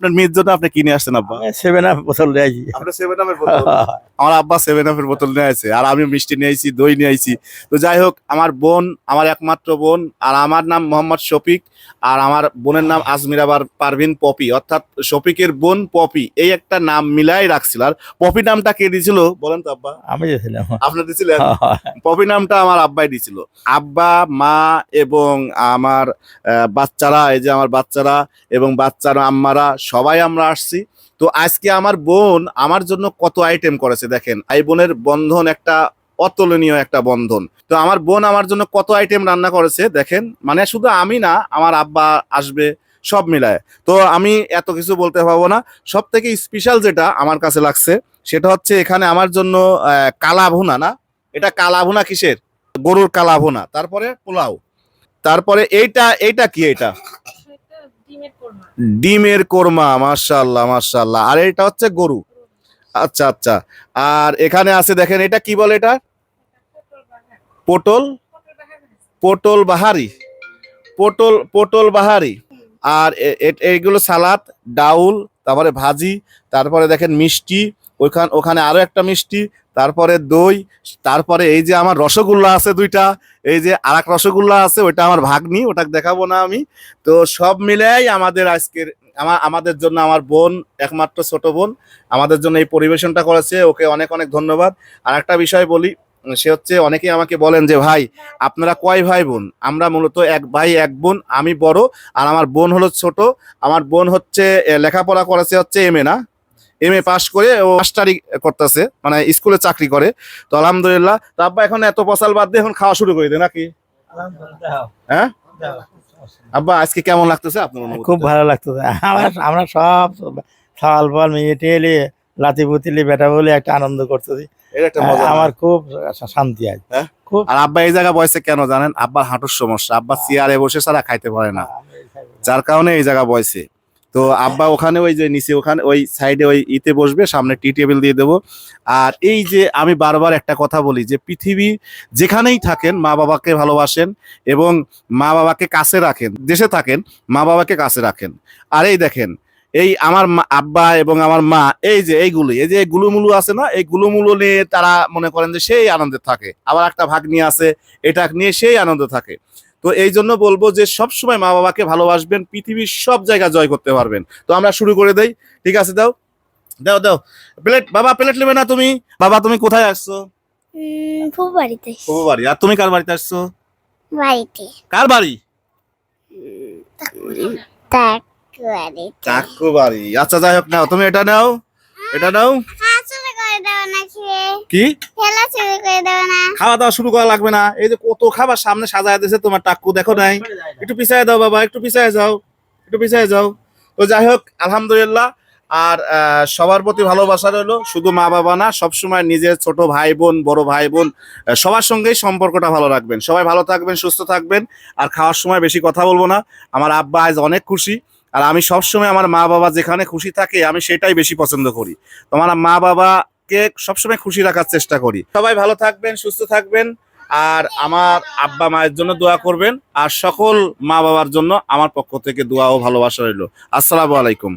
আপনার মেয়ের জন্য আপনি কিনে আসছেন আব্বা? সেভেন আপ বোতল দিয়েছি আপনি সেভেন আপের বোতল আমার আব্বা সেভেন আপের বোতল নিয়ে আসছে আর আমি মিষ্টি নিয়ে আইছি দই নিয়ে আইছি তো যাই হোক আমার বোন আমার একমাত্র বোন আর আমার নাম মোহাম্মদ শফিক আর আমার বোনের নাম আজমির আবার পারভিন পপি। অর্থাৎ শফিকের বোন পপি এই একটা নাম মিলাই রাখছিল। আর পপি নামটা কে দিয়েছিল বলেন তো আব্বা। আমি দিয়েছিলাম। আপনি দিয়েছিলেন পপি নামটা আমার আব্বাই দিছিল। আব্বা মা এবং আমার আহ, বাচ্চারা এই যে আমার বাচ্চারা এবং বাচ্চার আম্মারা সবাই আমরা আসছি। তো আজকে আমার বোন আমার জন্য কত আইটেম করেছে দেখেন। এই বোনের বন্ধন একটা অতুলনীয় একটা বন্ধন। তো আমার বোন আমার জন্য কত আইটেম রান্না করেছে দেখেন। মানে শুধু আমি না, আমার আব্বা আসবে, সব মিলায়। তো আমি এত কিছু বলতে পারব না। সব থেকে স্পেশাল যেটা আমার কাছে লাগছে, সেটা হচ্ছে এখানে আমার জন্য কালা ভুনা না? এটা কালা ভুনা কিসের? গরুর কালা ভুনা তারপরে পোলাও। তারপরে এইটা এইটা কি এটা? ডিমের কোরমা। মাশাল্লাহ মাশাল্লাহ আর এটা হচ্ছে গরু। আচ্ছা আচ্ছা। আর এখানে আছে, দেখেন, এটা কি বলে এটা? পটল পটল বাহারি। পটল পটল বাহারি। আর এগুলো সালাদ, ডাউল, তারপরে ভাজি, তারপরে দেখেন মিষ্টি ওইখান ওখানে আরও একটা মিষ্টি, তারপরে দই, তারপরে এই যে আমার রসগোল্লা আছে দুইটা, এই যে আর এক রসগোল্লা আছে, ওইটা আমার ভাগ্নি, ওটা দেখাবো না আমি। তো সব মিলাই আমাদের আজকের আমার আমাদের জন্য আমার বোন, একমাত্র ছোট বোন, আমাদের জন্য এই পরিবেশনটা করেছে, ওকে অনেক অনেক ধন্যবাদ। আর একটা বিষয় বলি, সে হচ্ছে অনেকেই আমাকে বলেন যে, ভাই, আপনারা কয় ভাই বোন? আমরা মূলত এক ভাই, এক বোন, আমি বড়, আর আমার বোন হলো ছোট। আমার বোন হচ্ছে লেখাপড়া করেছে হচ্ছে এম এ না। এম এ পাশ করে ও মাস্টারি করতেছে মানে স্কুলে চাকরি করে। তো আলহামদুলিল্লাহ। তো আব্বা এখন এত পসাল বাদ দিয়ে এখন খাওয়া শুরু করে দেয় নাকি? হ্যাঁ? আব্বা আজকে কেমন লাগতেছে আপনার খুব ভালো লাগতো আমরা সব সাল পাল মেয়ে টেলে লাতি পুতিলি বেটা বলে একটা আনন্দ করতেছি? আমার খুব শান্তি আছে হ্যাঁ? খুব আর আব্বা এই জায়গা বয়সে কেন জানেন? আব্বার হাঁটুর সমস্যা। আব্বা চেয়ারে বসে ছাড়া খাইতে পারে না। যার কারণে এই জায়গা বয়সে। তো আব্বা ওখানে ওই যে নিচে ওখানে ওই সাইডে ওই ইতে বসবে, সামনে টি টেবিল দিয়ে দেবো। আর এই যে আমি বারবার একটা কথা বলি যে পৃথিবী যেখানেই থাকেন, মা বাবাকে ভালোবাসেন এবং মা বাবাকে কাছে রাখেন, দেশে থাকেন, মা বাবাকে কাছে রাখেন। আর এই দেখেন, এই আমার আব্বা এবং আমার মা, এই যে এইগুলি, এই যে গুলুমুলু আছে না, এই গুলুমুলু নিয়ে তারা মনে করেন যে সেই আনন্দে থাকে। আবার একটা ভাগ নিয়ে আছে, এটা নিয়ে সেই আনন্দ থাকে। তো এই জন্য বলব যে সব সময় মা বাবাকে ভালোবাসবেন পৃথিবীর সব জায়গা জয় করতে পারবেন। তো আমরা শুরু করে দেই। ঠিক আছে দাও। দাও দাও। প্লেট বাবা প্লেট নেবে না তুমি? বাবা তুমি কোথায় আসছো? বাড়িতে বাড়ি। আর তুমি কার বাড়িতে আসছো? বাড়িতে। কার বাড়ি? কাকু বাড়ি। আচ্ছা যাই হোক নাও। তুমি এটা নাও। এটা নাও। কি? খেলা চুরি করে দেবে না। খাওয়া দাওয়া শুরু করা লাগবে না। এই যে কত খাবার সামনে সাজায় দিয়েছে তোমার টাক্কু দেখো নাই। একটু পিছায় দাও বাবা একটু পিছায় যাও একটু পিছায় যাও। তো যাই হোক আলহামদুলিল্লাহ। আর সবার প্রতি ভালোবাসা রইল। শুধু মা বাবা না সবসময় নিজের ছোট ভাই বোন বড় ভাই বোন সবার সঙ্গেই সম্পর্কটা ভালো রাখবেন। সবাই ভালো থাকবেন সুস্থ থাকবেন। আর খাওয়ার সময় বেশি কথা বলব না। আমার আব্বা আজ অনেক খুশি। আর আমি সবসময় আমার মা বাবা যেখানে খুশি থাকে আমি সেটাই বেশি পছন্দ করি। তোমার মা মা বাবাকে সবসময় খুশি রাখার চেষ্টা করি। সবাই ভালো থাকবেন, সুস্থ থাকবেন, আর আমার আব্বা মায়ের জন্য দোয়া করবেন, আর সকল মা বাবার জন্য আমার পক্ষ থেকে দোয়া ও ভালোবাসা রইল। আসসালামু আলাইকুম।